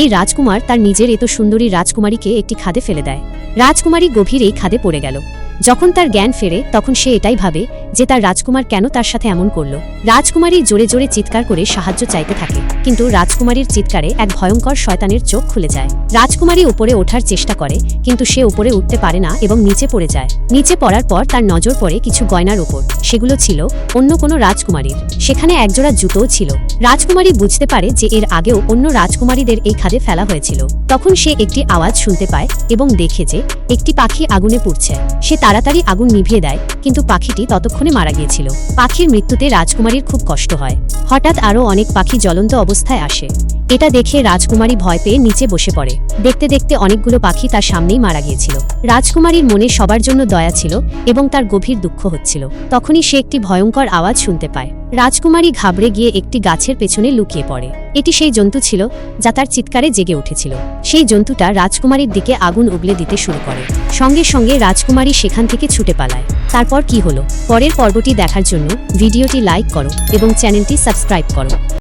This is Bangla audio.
এই রাজকুমার তার নিজের এত সুন্দরী রাজকুমারীকে একটি খাদে ফেলে দেয়। রাজকুমারী গভীর এই খাদে পড়ে গেল। যখন তার জ্ঞান ফেরে, তখন সে এটাই ভাবে যে তার রাজকুমার কেন তার সাথে এমন করল। রাজকুমারী জোরে জোরে চিৎকার করে সাহায্য চাইতে থাকে, কিন্তু রাজকুমারীর চিৎকারে এক ভয়ঙ্কর শয়তানের চোখ খুলে যায়। রাজকুমারী উপরে ওঠার চেষ্টা করে, কিন্তু সে উপরে উঠতে পারে না এবং নিচে পড়ে যায়। নিচে পড়ার পর তার নজর পড়ে কিছু গয়নার উপর। সেগুলো ছিল অন্য কোনো রাজকুমারীর। সেখানে একজোড়া জুতোও ছিল। রাজকুমারী বুঝতে পারে যে এর আগেও অন্য রাজকুমারীদের এই খাদে ফেলা হয়েছিল। তখন সে একটি আওয়াজ শুনতে পায় এবং দেখে যে একটি পাখি আগুনে পুড়ছে। সে তাড়াতাড়ি আগুন নিভিয়ে দেয়, কিন্তু পাখিটি ততক্ষণে মারা গিয়েছিল। পাখির মৃত্যুতে রাজকুমারীর খুব কষ্ট হয়। হঠাৎ আরও অনেক পাখি জ্বলন্ত অবস্থায় আসে। এটা দেখে রাজকুমারী ভয় পেয়ে নিচে বসে পড়ে। দেখতে দেখতে অনেকগুলো পাখি তার সামনেই মারা গিয়েছিল। রাজকুমারীর মনে সবার জন্য দয়া ছিল এবং তার গভীর দুঃখ হচ্ছিল। তখনই সে একটি ভয়ঙ্কর আওয়াজ শুনতে পায়। রাজকুমারী ঘাবড়ে গিয়ে একটি গাছের পেছনে লুকিয়ে পড়ে। এটি সেই জন্তু ছিল যা তার চিৎকারে জেগে উঠেছিল। সেই জন্তুটা রাজকুমারীর দিকে আগুন উগলে দিতে শুরু করে। সঙ্গে সঙ্গে রাজকুমারী সেখান থেকে ছুটে পালায়। তারপর কি হলো? পরের পর্বটি দেখার জন্য ভিডিওটি লাইক করো এবং চ্যানেলটি সাবস্ক্রাইব করো।